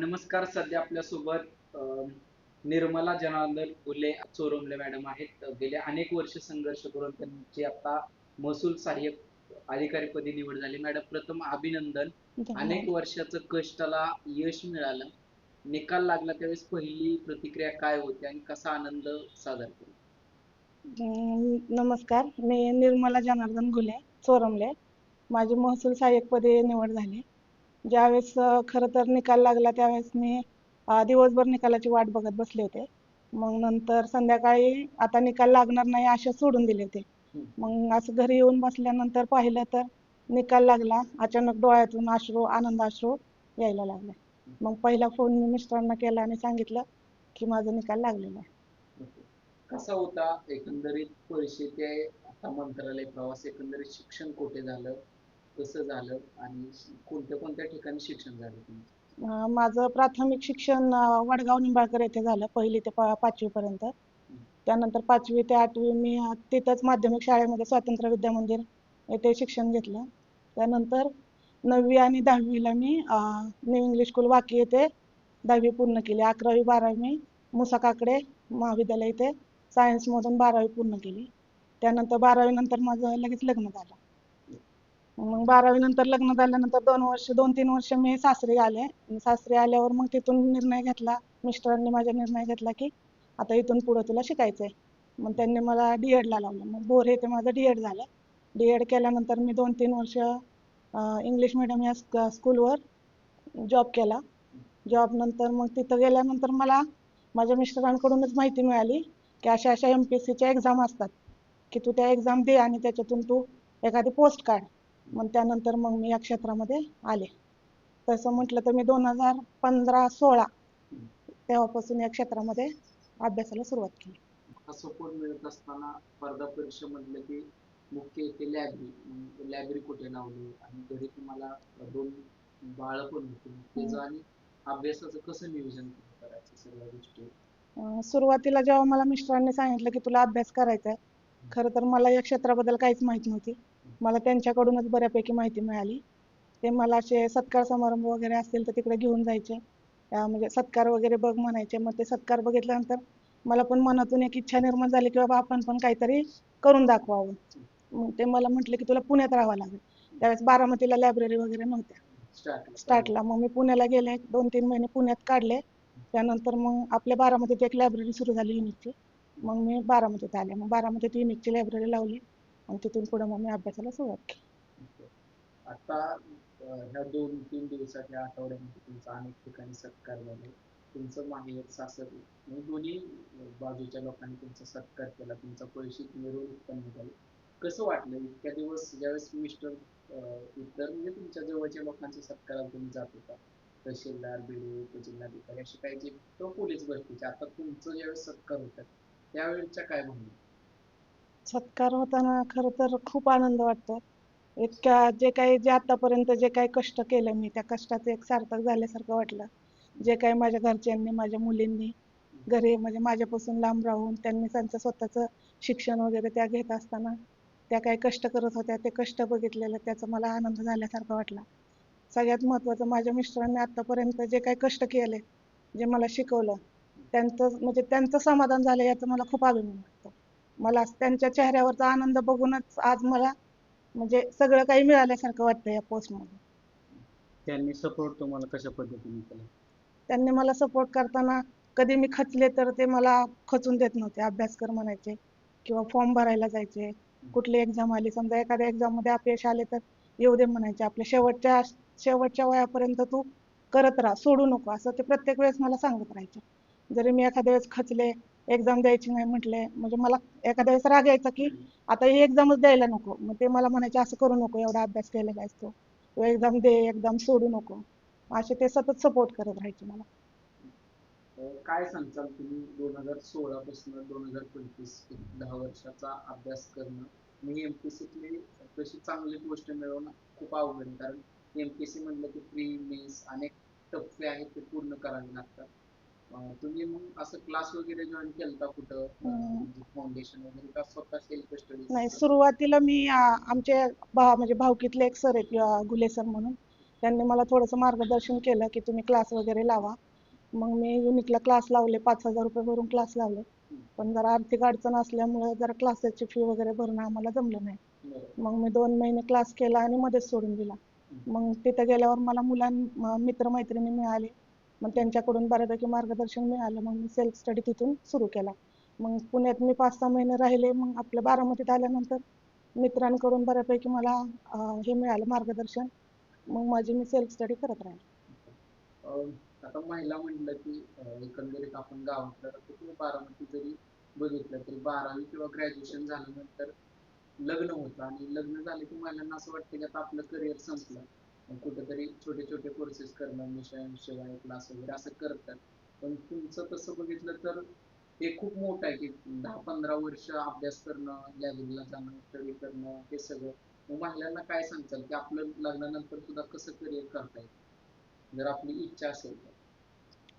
नमस्कार सध्या आपल्यासोबत निर्मला जनार्दन फुले चोरमले मॅडम आहेत. गेले अनेक वर्ष संघर्ष करून त्यांची आता महसूल सहाय्यक अधिकारीपदी निवड झाली. मॅडम प्रथम अभिनंदन. अनेक वर्षाचं कष्टाला यश मिळालं. निकाल लागला त्यावेळेस पहिली प्रतिक्रिया काय होती आणि कसा आनंद साजरा केला? नमस्कार. मी निर्मला जनार्दन घुले चोरमले माझी महसूल सहाय्यकपदी निवड झाली. ज्यावेळेस खरं तर निकाल लागला त्यावेळेस मी दिवसभर निकालाची वाट बघत बसले होते. मग नंतर संध्याकाळी आता निकाल लागणार नाही आशा सोडून दिले होते. मग असं घरी येऊन बसल्यानंतर पाहिलं तर निकाल लागला. अचानक डोळ्यातून अश्रू आनंद अश्रू यायला लागले. मग पहिला फोन मी मिस्टरांना केला आणि सांगितलं की माझा निकाल लागलेला आहे. कसा होता एकंदरीत पैसे ते आता मंत्रालय प्रवास एकंदरीत शिक्षण कुठे झालं? कसं झालं आणि कोणत्या कोणत्या ठिकाणी शिक्षण झालं तुमचं अं, माझं प्राथमिक शिक्षण अं, वडगाव निंबाळकर येथे झालं पहिली ते पा पाचवी पर्यंत. त्यानंतर पाचवी ते आठवी मी अं, तिथंच माध्यमिक शाळेमध्ये स्वातंत्र्य विद्या मंदिर येथे शिक्षण घेतलं. त्यानंतर नववी आणि दहावीला मी अं, न्यू इंग्लिश स्कूल वाकी येथे दहावी पूर्ण केली. अकरावी बारावी मी मुसा काकडे महाविद्यालय इथे सायन्समधून बारावी पूर्ण केली. त्यानंतर बारावी नंतर माझं लगेच लग्न झालं. मग बारावी नंतर लग्न झाल्यानंतर दोन वर्ष दोन तीन वर्ष मी सासरी आले. सासरी आल्यावर मग तिथून निर्णय घेतला मिस्टरांनी माझा निर्णय घेतला की आता इथून पुढे तुला शिकायचंय. मग त्यांनी मला डी एडला लावलं. मग बोर येथे माझं डी एड झालं. डी एड केल्यानंतर मी दोन तीन वर्ष इंग्लिश मिडियम या स्क- स्कूलवर जॉब केला. जॉब नंतर मग तिथं गेल्यानंतर मला माझ्या मिस्टरांकडूनच माहिती मिळाली की अशा अशा एम पी एस सीच्या एक्झाम असतात. की तू त्या एक्झाम दे आणि त्याच्यातून तू एखादी पोस्ट काढ. मग त्यानंतर मग मी या क्षेत्रामध्ये आले. तसं म्हटलं तर मी दोन हजार पंधरा सोळा तेव्हापासून या क्षेत्रामध्ये अभ्यासाला सुरुवात केली. हा सपोर्ट मिळत असताना स्पर्धा परीक्षा म्हटलं की मुख्य येते लॅबरी लॅबरी कुठे लावली आणि घरी तुम्हाला दोन बाळ पण होती. त्याचं आणि अभ्यासाचं कसं नियोजन करायचं सगळ्या गोष्टी? अं, सुरुवातीला जेव्हा मला मिस्टरांनी सांगितलं की तुला अभ्यास करायचा आहे खरं तर मला या क्षेत्राबद्दल काहीच माहीत नव्हती. मला त्यांच्याकडूनच बऱ्यापैकी माहिती मिळाली. ते मला असे सत्कार समारंभ वगैरे असतील तर तिकडे घेऊन जायचे. म्हणजे सत्कार वगैरे बघ म्हणायचे. मग ते सत्कार बघितल्यानंतर मला पण मनातून एक इच्छा निर्माण झाली की बाबा आपण पण काहीतरी करून दाखवावं. मग ते मला म्हटले की तुला पुण्यात राहावं लागेल. त्यावेळेस बारामतीला लायब्ररी वगैरे नव्हत्या. स्टार्टला. मग मी पुण्याला गेले. दोन तीन महिने पुण्यात काढले. त्यानंतर मग आपल्या बारामतीत एक लायब्ररी सुरू झाली युनिकची मग मी बारामतीत आले. मग बारामतीत युनिकची लायब्ररी लावली. आणि तिथून पुढे मग मी अभ्यासाला सुरुवात केली. आता ह्या दोन तीन दिवसाच्या आठवड्यामध्ये तुमचा अनेक ठिकाणी सत्कार झाले. तुमचं माहेर सासर म्हणजे दोन्ही बाजूच्या लोकांनी तुमचा सत्कार केला. तुमचा पैसे मिळवून उत्पन्न झालं. कसं वाटलं? इतक्या दिवस ज्यावेळेस मिस्टर इतर म्हणजे तुमच्या जवळच्या लोकांच्या सत्काराला तुम्ही जात होता. तहसीलदार बिडे उपजिल्हाधिकारी असे काही जे तो पोलीस भरतीचे. आता तुमचं ज्यावेळेस सत्कार होतात त्यावेळेच्या काय म्हणणं सत्कार होताना खरं तर खूप आनंद वाटतो. इतक्या जे काही जे आतापर्यंत जे काही कष्ट केलं मी त्या कष्टाचं एक सार्थक झाल्यासारखं वाटलं. जे काही माझ्या घरच्यांनी माझ्या मुलींनी घरी म्हणजे माझ्यापासून लांब राहून त्यांनी त्यांचं स्वतःचं शिक्षण वगैरे त्या घेत असताना त्या काही कष्ट करत होत्या ते कष्ट बघितलेलं त्याचा मला आनंद झाल्यासारखा वाटला. सगळ्यात महत्त्वाचं माझ्या मिस्टरांनी आतापर्यंत जे काही कष्ट केले जे मला शिकवलं त्यांचं म्हणजे त्यांचं समाधान झालं याचं मला खूप अभिमान वाटतं. मला त्यांच्या चेहऱ्यावरचा आनंद बघूनच आज मला म्हणजे सगळं काही मिळाल्यासारखं वाटतं या पोस्टमध्ये त्यांनी सपोर्ट तुम्हाला कशा पद्धतीने केला? त्यांनी मला सपोर्ट करताना कधी मी खचले तर ते मला खचून देत नव्हते. अभ्यास कर म्हणायचे किंवा फॉर्म भरायला जायचे. कुठली एक्झाम आली? समजा एखाद्या एक्झाममध्ये अपयश आले तर येऊ दे म्हणायचे. आपल्या शेवटच्या शेवटच्या वयापर्यंत तू करत राहा. सोडू नको. असं ते प्रत्येक वेळेस मला सांगत राहायचे. जरी मी एखाद्या वेळेस खचले एक्झाम द्यायची नाही म्हटले म्हणजे मला एखाद्या वेळेस राग यायचा की आता ही एक्झामच द्यायला नको. मग ते मला म्हणायचे असं करू नको एवढा अभ्यास केलेला असतो एक्झाम दे एक्झाम सोडू नको. असे ते सतत सपोर्ट करत राहायचे मला. काय सांगताल तुम्ही दोन हजार सोळा पासून दोन हजार पंचवीस दहा वर्षाचा अभ्यास करणं? मी एमपीसीतली तशी चांगली गोष्ट मिळवणं खूप अवघड कारण एम पी एमपीसी म्हणलं की प्री मेन्स अनेक टप्पे आहेत ते पूर्ण करावे लागतात. अं, तुम्ही मग असं क्लास वगैरे जॉईन केलता कुठं. फाउंडेशन वगैरे का स्वतः सेल्फ स्टडी नाही सुरुवातीला मी आ, आमचे भा म्हणजे भावकीतले एक सर आहेत अ, घुले सर म्हणून. त्यांनी मला थोडंसं मार्गदर्शन केलं की तुम्ही क्लास वगैरे लावा. मग मी युनिकला क्लास लावले पाच हजार रुपये भरून क्लास लावले. पण जरा आर्थिक अडचण असल्यामुळे जरा क्लासेसची फी वगैरे भरणं आम्हाला जमलं नाही. बरोबर मग मी दोन महिने क्लास केला आणि मध्येच सोडून दिला. मग तिथे गेल्यावर मला मुलां म- मित्रमैत्रिणी मिळाले. मग त्यांच्याकडून बऱ्यापैकी मार्गदर्शन मिळालं. मग मी सेल्फ स्टडी तिथून सुरू केला. मग पुण्यात मी पाच सहा महिने राहिले. मग आपल्या बारामतीत आल्यानंतर मित्रांकडून बऱ्यापैकी मला अं, हे मिळालं मार्गदर्शन. मग माझी मी सेल्फ स्टडी करत राहिले. अं, आता महिला म्हणलं की अं, एकंदरीत आपण गावातलं बारामती जरी बघितलं तरी बारावी किंवा ग्रॅज्युएशन झाल्यानंतर लग्न होतं. आणि लग्न झालं की महिलांना असं वाटतं की आता आपलं करिअर संपलं. कुठेतरी छोटे छोटे कोर्सेस करणं मिशन शिवाय क्लास वगैरे असं करतात. पण तुमचं तसं बघितलं तर हे खूप मोठं आहे की दहा पंधरा वर्ष अभ्यास करणं लायब्ररीला जाणं स्टडी करणं हे सगळं. मग महिलांना काय सांगताल की आपलं लग्नानंतर सुद्धा कसं करिअर करता येईल? जर आपली इच्छा असेल तर.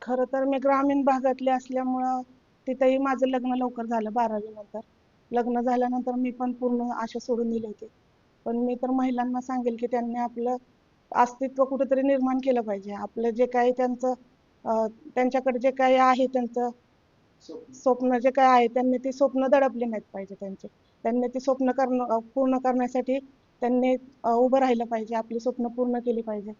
खरं तर मी ग्रामीण भागातली असल्यामुळं तिथेही माझं लग्न लवकर झालं बारावी नंतर. लग्न झाल्यानंतर मी पण पूर्ण आशा सोडून दिली होती. पण मी तर महिलांना सांगेल की त्यांनी आपलं अस्तित्व कुठेतरी निर्माण केलं पाहिजे. आपलं जे काही त्यांचं त्यांच्याकडे जे काही आहे त्यांचं स्वप्न जे काय आहे त्यांनी ती स्वप्न दडपली नाहीत पाहिजे त्यांचे. त्यांनी ती स्वप्न करणं पूर्ण करण्यासाठी त्यांनी उभं राहिलं पाहिजे. आपली स्वप्न पूर्ण केली पाहिजे.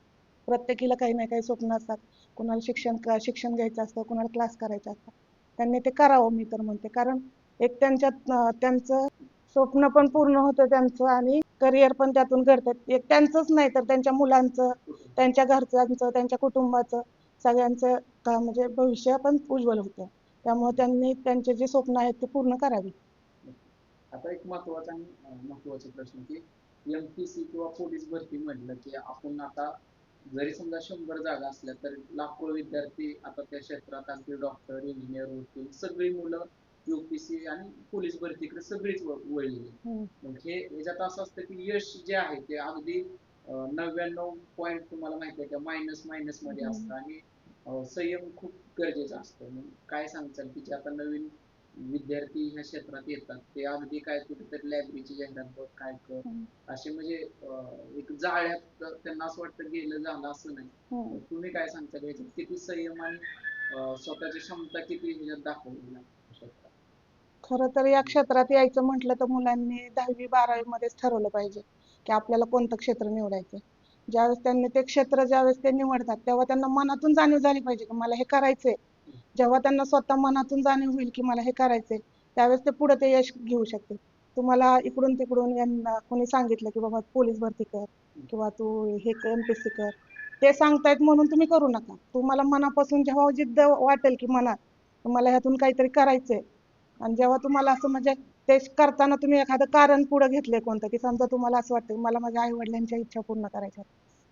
प्रत्येकीला काही ना काही स्वप्न असतात. कुणाला शिक्षण शिक्षण घ्यायचं असतं कुणाला क्लास करायचा असतं. त्यांनी ते करावं मी तर म्हणते. कारण एक त्यांच्यात त्यांचं स्वप्न पण पूर्ण होतं त्यांचं आणि करिअर पण त्यातून घडतात एक त्यांचंच नाही तर त्यांच्या मुलांचं त्यांच्या घरच्यांचं त्यांच्या कुटुंबाचं सगळ्यांचं का म्हणजे भविष्य पण उज्ज्वल होतं. त्यामुळे त्यांनी त्यांचे जे स्वप्न आहेत ते पूर्ण करावी. आता एक महत्त्वाचा महत्त्वाचा प्रश्न की एमपीसी किंवा पोलीस भरती म्हटलं की आपण आता जरी समजा शंभर जागा असल्या तर लाखो विद्यार्थी आता त्या क्षेत्रात अगदी डॉक्टर इंजिनियर होतील सगळी मुलं युपीसी आणि पोलीस भरतीकडे सगळीच व- वळली आहेत. हम्म. मग हे याच्यात असं असतं की यश जे आहे ते अगदी नव्याण्णव पॉईंट तुम्हाला माहिती आहे का मायनस मायनसमध्ये हम्म. असतं आणि संयम खूप गरजेचं असतं काय सांगचाल की जे आता नवीन विद्यार्थी ह्या क्षेत्रात येतात ते अगदी काय कुठेतरी लायब्ररीची जाहिरात बघ काय कर हम्म. असे म्हणजे एक जाळ्यात त्यांना असं वाटतं गेलं झालं असं नाही. तुम्ही काय सांगता याच्यात किती संयम आणि स्वतःची क्षमता किती ह्याच्यात दाखवली लागू शकतात खरं तर या क्षेत्रात यायचं म्हटलं तर मुलांनी दहावी बारावी मध्येच ठरवलं पाहिजे की आपल्याला कोणतं क्षेत्र निवडायचं ज्यावेळेस त्यांनी ते क्षेत्र ज्यावेळेस ते निवडतात तेव्हा त्यांना मनातून जाणीव झाली पाहिजे की मला हे करायचंय. जेव्हा त्यांना स्वतः मनातून जाणीव होईल की मला हे करायचंय त्यावेळेस ते पुढे ते यश घेऊ शकते तुम्हाला इकडून तिकडून यांना कोणी सांगितलं की बाबा पोलीस भरती कर किंवा तू हे एमपीसी कर ते सांगतायत म्हणून तुम्ही करू नका. तुम्हाला मनापासून जेव्हा जिद्द वाटेल की मनात मला ह्यातून काहीतरी करायचंय आणि जेव्हा तुम्हाला असं म्हणजे ते करताना तुम्ही एखादं कारण पुढे घेतलंय कोणतं की समजा तुम्हाला असं वाटतं की मला माझ्या आई वडिलांच्या इच्छा पूर्ण करायच्या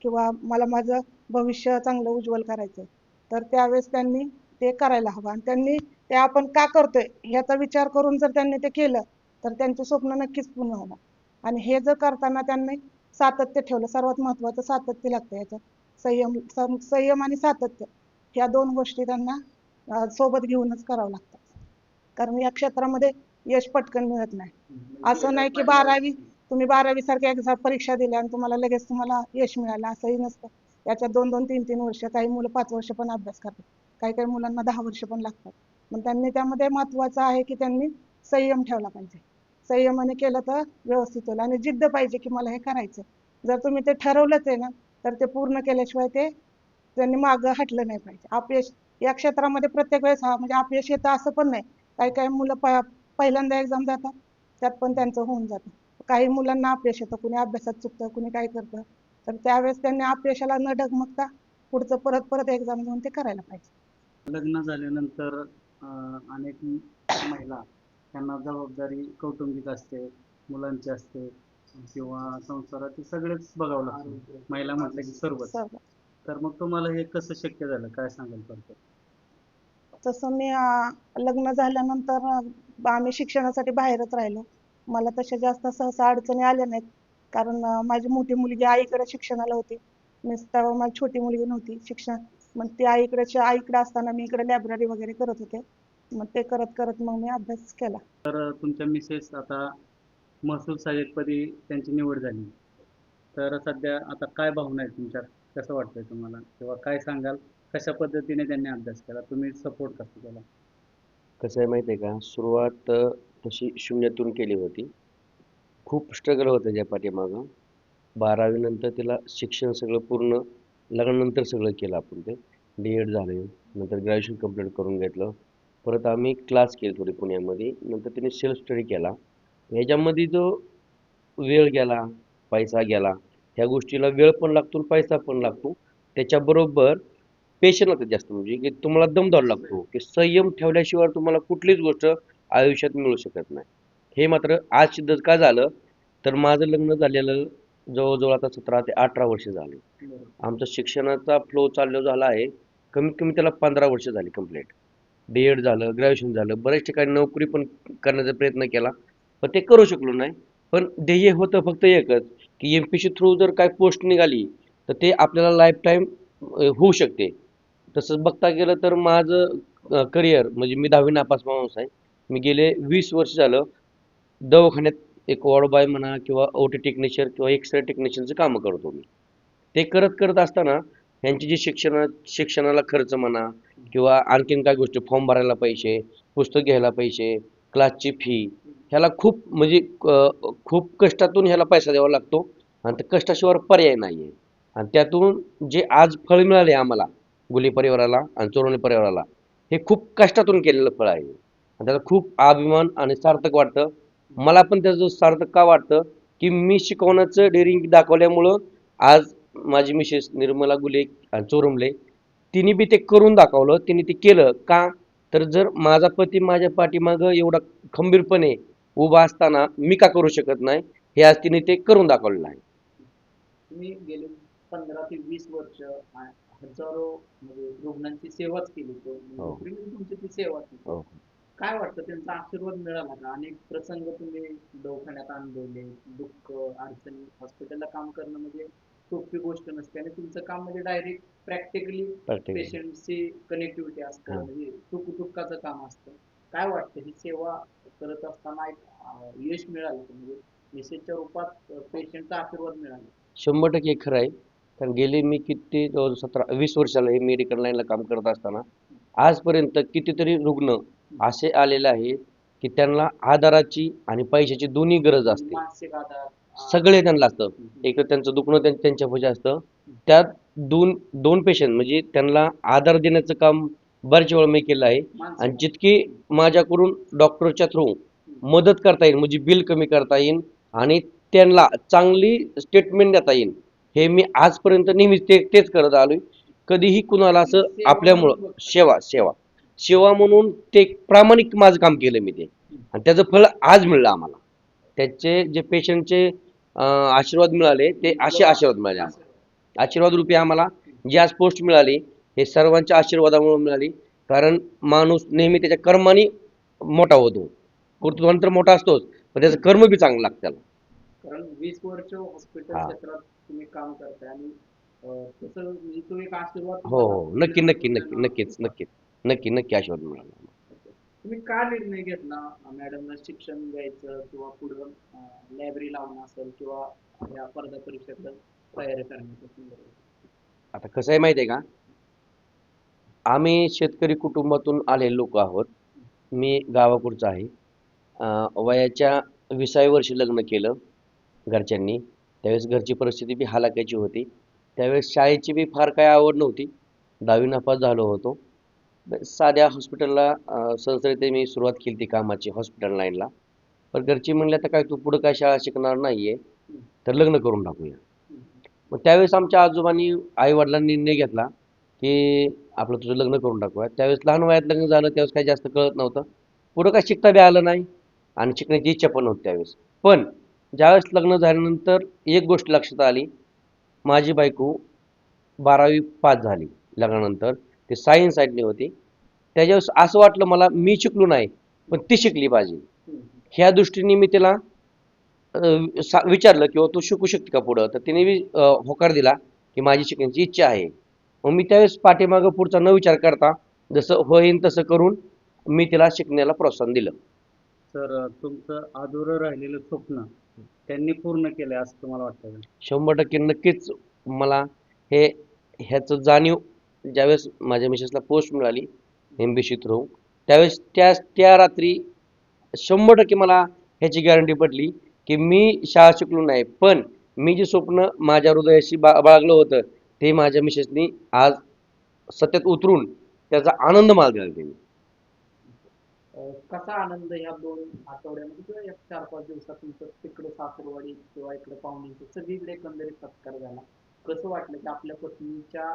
किंवा मला माझं भविष्य चांगलं उज्ज्वल करायचंय तर त्यावेळेस त्यांनी ते करायला हवं. आणि त्यांनी ते आपण का करतोय ह्याचा विचार करून जर त्यांनी ते केलं तर त्यांचं स्वप्न नक्कीच पूर्ण होणार. आणि हे जर करताना त्यांनी सातत्य ठेवलं सर्वात महत्वाचं सातत्य लागतं याच्यात. संयम संयम आणि सातत्य ह्या दोन गोष्टी त्यांना सोबत घेऊनच करावं लागतं. कारण या क्षेत्रामध्ये यश पटकन मिळत नाही. असं नाही की बारावी तुम्ही बारावी सारख्या एक्झाम परीक्षा दिल्या आणि तुम्हाला लगेच तुम्हाला यश मिळालं असंही नसतं. याच्यात दोन दोन तीन तीन वर्ष काही मुलं पाच वर्ष पण अभ्यास करतात. काही काही मुलांना दहा वर्ष पण लागतात. मग त्यांनी त्यामध्ये महत्वाचं आहे की त्यांनी संयम ठेवला पाहिजे. संयमाने केलं तर व्यवस्थित होईल आणि जिद्द पाहिजे की मला हे करायचं जर तुम्ही ते ठरवलंच आहे ना तर ते पूर्ण केल्याशिवाय ते त्यांनी मागं हटलं नाही पाहिजे. अपयश या क्षेत्रामध्ये प्रत्येक वेळेस हा म्हणजे अपयश येतं असं पण नाही. काही काही मुलं प पहिल्यांदा एक्झाम देतात त्यात पण त्यांचं होऊन जातं. काही मुलांना अपयश येतं कुणी अभ्यासात चुकतं कुणी काय करतं. तर त्यावेळेस त्यांनी अपयशाला न डगमगता पुढचं परत परत एक्झाम देऊन ते करायला पाहिजे. लग्न झाल्यानंतर अनेक महिला त्यांना जबाबदारी कौटुंबिक असते मुलांची असते किंवा संसाराचे सगळेच बघावं लागतं. महिला म्हटलं की सर्वच. सर्व तर मग तुम्हाला हे कसं शक्य झालं? काय सांगाल फक्त तसं मी लग्न झाल्यानंतर आम्ही शिक्षणासाठी बाहेरच राहिलो. मला तशा जास्त सहसा अडचणी आल्या नाहीत. कारण माझी मोठी मुलगी आईकडे शिक्षणाला होती. मी तेव्हा माझी छोटी मुलगी नव्हती शिक्षण. मग ती आईकडे आईकडे असताना मी इकडे लायब्ररी वगैरे करत होते. मग ते करत करत मग मी अभ्यास केला. तर तुमच्या मिसेस आता महसूल सहाय्यकपदी त्यांची निवड झाली. तर सध्या आता काय भावना आहे तुमच्या कसं वाटतंय तुम्हाला? किंवा काय सांगाल? कशा पद्धतीने त्यांनी अभ्यास केला? तुम्ही सपोर्ट कसं केला कसं आहे माहिती आहे का? सुरुवात अ, तशी शून्यातून केली होती. खूप स्ट्रगल होतं त्याच्या पाठीमागं. बारावीनंतर तिला शिक्षण सगळं पूर्ण लग्नानंतर सगळं केलं आपण ते. डी एड झालं नंतर ग्रॅज्युएशन कंप्लीट करून घेतलं. परत आम्ही क्लास केले थोडे पुण्यामध्ये. नंतर तिने सेल्फ स्टडी केला. ह्याच्यामध्ये जो वेळ गेला पैसा गेला ह्या गोष्टीला वेळ पण लागतो आणि पैसा पण लागतो. त्याच्याबरोबर पेशंट लागतं जास्त म्हणजे की तुम्हाला दम द्यावा लागतो. की संयम ठेवल्याशिवाय तुम्हाला कुठलीच गोष्ट आयुष्यात मिळू शकत नाही. हे मात्र आज सिद्ध का झालं? तर माझं लग्न झालेलं जवळजवळ आता सतरा ते अठरा वर्ष झाले. आमचा शिक्षणाचा फ्लो चालू झाला आहे. कमीत कमी त्याला पंधरा वर्ष झाली कंप्लीट डी एड झालं ग्रॅज्युएशन झालं. बऱ्याच ठिकाणी नोकरी पण करण्याचा प्रयत्न केला. पण ते करू शकलो नाही. पण ध्येय होतं फक्त एकच की एम पी सी थ्रू जर काय पोस्ट निघाली तर ते आपल्याला लाईफ टाईम होऊ शकते. तसंच बघता गेलं तर माझं करिअर म्हणजे मी दहावी नापास माणूस आहे. मी गेले वीस वर्ष झालं दवाखान्यात एक वॉर्ड म्हणा किंवा ओ टी टेक्निशियन किंवा एक्सरे टेक्निशियनचं कामं करतो मी. ते करत करत असताना ह्यांची जी शिक्षण शिक्षणाला खर्च म्हणा किंवा आणखीन काय गोष्टी फॉर्म भरायला पाहिजे पुस्तक घ्यायला पैसे क्लासची फी ह्याला खूप म्हणजे खूप कष्टातून ह्याला पैसा द्यावा लागतो. आणि त्या कष्टाशिवाय पर्याय नाही आहे आणि त्यातून जे आज फळ मिळाले आम्हाला गुली परिवाराला आणि चोरवणे परिवाराला. हे खूप कष्टातून केलेलं फळ आहे. आणि त्याचा खूप अभिमान आणि सार्थक वाटतं. मला पण त्याचं सार्थक का वाटतं? की मी शिकवण्याचं डेअरिंग दाखवल्यामुळं आज माझी मिसेस निर्मला गुले आणि चोरमले तिने बी ते करून दाखवलं तिने ते केलं. का? तर जर माझा पती माझ्या पाठीमागं एवढा खंबीरपणे उभा असताना मी का करू शकत नाही? हे आज तिने ते करून दाखवलेलं आहे. मी गेले पंधरा ते वीस वर्ष हजारो म्हणजे रुग्णांची सेवाच केली तो. हो. तुमची ती सेवा केली. हो. काय वाटतं? त्यांचा आशीर्वाद मिळाला का? अनेक प्रसंग तुम्ही दवाखान्यात अनुभवले. दुःख अडचणी हॉस्पिटलला काम करणं म्हणजे सोपी गोष्ट नसते आणि तुमचं काम म्हणजे डायरेक्ट प्रॅक्टिकली पेशंटची कनेक्टिव्हिटी असतं. हा. म्हणजे सुख दुःखाचं काम असतं. काय वाटतं? ही सेवा करत असताना एक अं, यश मिळालं का? म्हणजे मेसेजच्या रूपात पेशंटचा आशीर्वाद मिळाला. शंभर टक्के खरं आहे. कारण गेले मी किती जवळ सतरा वीस वर्षाला हे मेडिकल लाईनला काम करत असताना आजपर्यंत कितीतरी रुग्ण असे आलेले आहेत की त्यांना आधाराची आणि पैशाची दोन्ही गरज असते. सगळे त्यांना असतं. एक तर त्यांचं दुखणं त्यां- त्यांच्या पाशी असतं. त्यात दोन दोन पेशंट म्हणजे त्यांना आधार देण्याचं काम बऱ्याच वेळा मी केलं आहे. आणि जितकी माझ्याकडून डॉक्टरच्या थ्रू मदत करता येईल म्हणजे बिल कमी करता येईल आणि त्यांना चांगली स्टेटमेंट देता येईल हे मी आजपर्यंत नेहमीच ते तेच करत आलोय. कधीही कुणाला असं आपल्यामुळं सेवा सेवा. सेवा म्हणून ते प्रामाणिक माझं काम केलं मी ते. आणि त्याचं फळ आज मिळलं आम्हाला. त्याचे जे पेशंटचे आशीर्वाद मिळाले ते असे आशीर्वाद मिळाले आम्हाला. आशीर्वाद रूपी आम्हाला जी आज पोस्ट मिळाली हे सर्वांच्या आशीर्वादामुळे मिळाली. कारण माणूस नेहमी त्याच्या कर्माने मोठा होतो. कर्तृत्वान तर मोठा असतोच पण त्याचं कर्म बी चांगलं लागतं त्याला. कारण वीस वर्ष हॉस्पिटल. क्षेत्रात तुम्ही काम करताय आणि अं, तसं म्हणजे तो एक आशीर्वाद हो हो. नक्की नक्की नक्की नक्कीच नक्कीच. नक्की नक्की आशीर्वाद मिळाला तुम्ही का निर्णय घेतला? मॅडमला शिक्षण द्यायचं किंवा पुढं लायब्ररी लावणं असेल किंवा या स्पर्धा परीक्षेला तयारी करण्याच्या संदर्भात आता कसं आहे माहिती आहे का? आम्ही शेतकरी कुटुंबातून आलेले लोक आहोत. मी गावाकडचं आहे. अं, वयाच्या विसाव्या वर्षी लग्न केलं घरच्यांनी. त्यावेळेस घरची परिस्थिती बी हालाक्याची होती. त्यावेळेस शाळेची बी फार काय आवड नव्हती. दहावी नापास झालो होतो. साध्या हॉस्पिटलला अं, मी सुरुवात केली ती कामाची हॉस्पिटल लाईनला. पण घरची म्हणले तर काय तू पुढं काय शाळा शिकणार नाही आहे तर लग्न करून टाकूया. मग त्यावेळेस आमच्या आजोबांनी आईवडिलांनी निर्णय घेतला की आपलं तुझं लग्न करून टाकूया. त्यावेळेस लहान वयात लग्न झालं त्यावेळेस काही जास्त कळत नव्हतं. पुढं काय शिकता बी आलं नाही आणि शिकण्याची इच्छा पण होती त्यावेळेस. पण ज्यावेळेस लग्न झाल्यानंतर एक गोष्ट लक्षात आली. माझी बायको बारावी पास झाली लग्नानंतर. ते सायन्स साईडने होती. त्याच्यावेळेस असं वाटलं मला मी शिकलो नाही पण ती शिकली पाहिजे. ह्या दृष्टीने मी तिला सा- विचारलं किंवा हो, तू शिकू शकते का पुढं? तर तिने होकार दिला की माझी शिकण्याची इच्छा आहे. मग मी त्यावेळेस पाठीमागं पुढचा न विचार करता जसं होईन तसं करून मी तिला शिकण्याला प्रोत्साहन दिलं. तर तुमचं अधुरं राहिलेलं स्वप्न त्यांनी पूर्ण केलंय असं तुम्हाला वाटतं का? शंभर टक्के नक्कीच मला हे ह्याचं जाणीव ज्यावेळेस माझ्या मिसेसला पोस्ट मिळाली एम बी सी थ्रू त्यावेळेस त्या त्या रात्री शंभर टक्के मला ह्याची गॅरंटी पडली की मी शाळा शिकलो नाही पण मी जे स्वप्न माझ्या हृदयाशी बा बाळगलं होतं ते माझ्या मिसेसनी आज सत्यात उतरून त्याचा आनंद मला दिला. त्यांनी कसा आनंद ह्या दोन आठवड्यामध्ये किंवा एक चार पाच दिवसात तुमचं तिकडे सासरवाडी किंवा इकडे पाहुण्यांचं सगळीकडे एकंदरीत सत्कार झाला. कसं वाटलं की आपल्या पत्नीच्या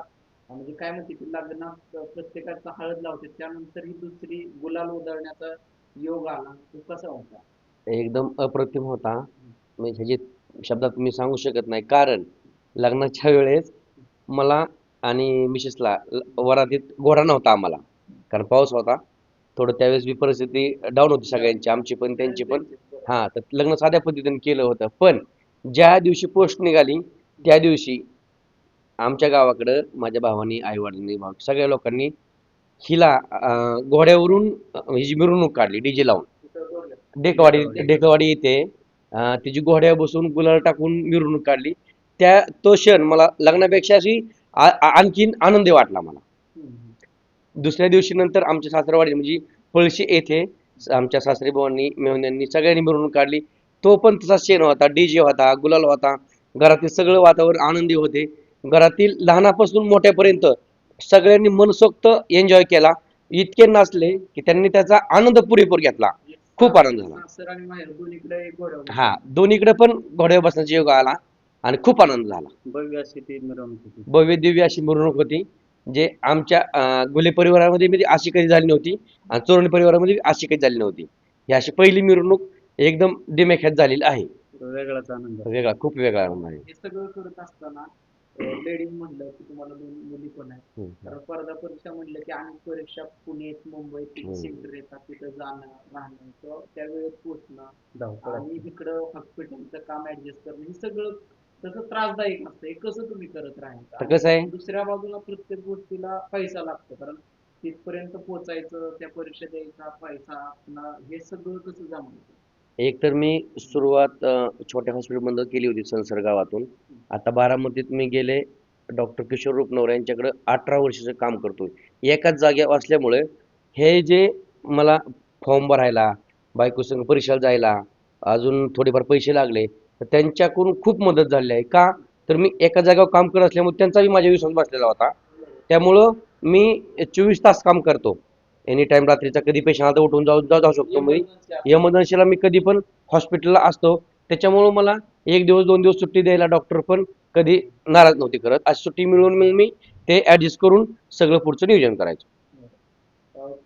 म्हणजे काय म्हणते की लग्नात प्रत्येकाचा हळद लावते त्यानंतर ही दुसरी गुलाल उधळण्याचा योग आला तो कसा होता? एकदम अप्रतिम होता. म्हणजे ह्याची शब्दात मी सांगू शकत नाही. कारण लग्नाच्या वेळेस मला आणि मिसेसला वरातीत घोडा नव्हता आम्हाला. कारण पाऊस होता. थोडं त्यावेळेस बी परिस्थिती डाऊन होती सगळ्यांची आमची पण त्यांची पण. हां तर लग्न साध्या पद्धतीने केलं होतं. पण ज्या दिवशी पोस्ट निघाली त्या दिवशी आमच्या गावाकडं माझ्या भावानी आईवडिलांनी भाव सगळ्या लोकांनी हिला घोड्यावरून हिची मिरवणूक काढली डीजे लावून. डेकवाडी डेकवाडी येते. तिची घोड्यावर बसून गुलाल टाकून मिरवणूक काढली. त्या तो क्षण मला लग्नापेक्षा अशी आ- आणखीन आनंदी वाटला मला. दुसऱ्या दिवशी नंतर आमच्या सासरवाडी म्हणजे पळशी येथे आमच्या सासरे भावांनी मेहण्यांनी सगळ्यांनी मिरवणूक काढली. तो पण तसा शेण होता डीजे होता गुलाल होता. घरातील सगळं वातावरण आनंदी होते. घरातील लहानापासून मोठ्यापर्यंत सगळ्यांनी मनसोक्त एन्जॉय केला. इतके नाचले की त्यांनी त्याचा आनंद पुरेपूर घेतला. खूप आनंद झाला. हा दोन्हीकडे पण घोड्यावर बसण्याचा योग आला आणि खूप आनंद झाला. भव्य दिव्य अशी मिरवणूक होती. जे आमच्या गुले परिवारामध्ये म्हणजे अशी कधी झाली नव्हती आणि चोरणी परिवारामध्ये अशी कधी झाली नव्हती ही अशी पहिली मिरवणूक एकदम दिमेख्यात झालेली आहे वेगळाच आनंद आहे. वेगळा खूप वेगळा आनंद आहे हे सगळं करत असताना लेडीज म्हणलं की तुम्हाला दोन मुली पण आहेत. कारण स्पर्धा परीक्षा म्हणलं की अनेक परीक्षा पुण्यात मुंबईत तिथे हम्म. सेंटर येतात तिथं जाणं राहणं किंवा त्या वेळेत पोचणं आणि इकडं हॉस्पिटलचं काम ऍडजस्ट करणं हे सगळं तसं त्रासदायक असतं हे कसं तुम्ही करत तर राहायचं कसं आहे? दुसऱ्या बाजूला प्रत्येक गोष्टीला पैसा लागतो. कारण तिथपर्यंत पोचायचं त्या परीक्षा द्यायचा पैसा पुन्हा हे सगळं कसं जमायचं एक तर मी सुरुवात अं, छोट्या हॉस्पिटलमधून केली होती संसर गावातून. आता बारामतीत मी गेले. डॉक्टर किशोर रुपनवर यांच्याकडे अठरा वर्षाचं काम करतोय. एकाच जागेवर असल्यामुळे हे जे मला फॉर्म भरायला बायको संग परीक्षेला जायला अजून थोडेफार पैसे लागले तर त्यांच्याकडून खूप मदत झाली आहे. का? तर मी एका जागेवर काम करत असल्यामुळे त्यांचाही माझ्या विश्वास बसलेला होता. त्यामुळं मी चोवीस तास काम करतो. एनी टाइम रात्रीचा कधी पेशंट आता उठून जाऊ जाऊ जाऊ शकतो मी. एमर्जन्सीला मी कधी पण हॉस्पिटलला असतो. त्याच्यामुळं मला एक दिवस दोन दिवस सुट्टी द्यायला डॉक्टर पण कधी नाराज नव्हती करत. अशी सुट्टी मिळवून मग मी ते ऍडजस्ट करून सगळं पुढचं नियोजन करायचं.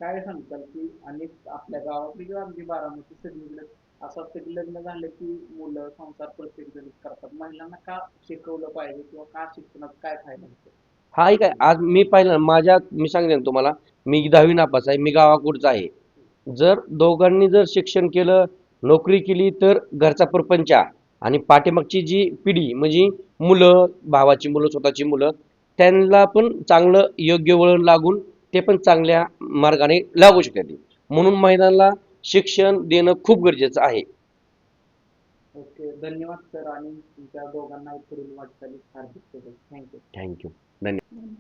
काय सांगताल की अनेक आपल्या गावातली किंवा बारामती सगळीकडे असं असतं की लग्न झालं की मुलं संसार प्रत्येक जण करतात. महिलांना का शिकवलं पाहिजे किंवा का शिक्षणात काय फायदा होतो? हा ऐक आहे आज मी पाहिलं माझ्या मी सांगेन तुम्हाला मी दहावी नापास आहे मी गावाकडचा आहे. जर दोघांनी जर शिक्षण केलं नोकरी केली तर घरचा परपंच आणि पाठीमागची जी पिढी म्हणजे मुलं भावाची मुलं स्वतःची मुलं त्यांना पण चांगलं योग्य वळण लागून ते पण चांगल्या मार्गाने लागू शकतात. म्हणून महिलांना शिक्षण देणं खूप गरजेचं आहे. ओके धन्यवाद सर आणि तुमच्या दोघांना पुढील वाटचालीत हार्दिक थँक्यू थँक्यू धन्यवाद.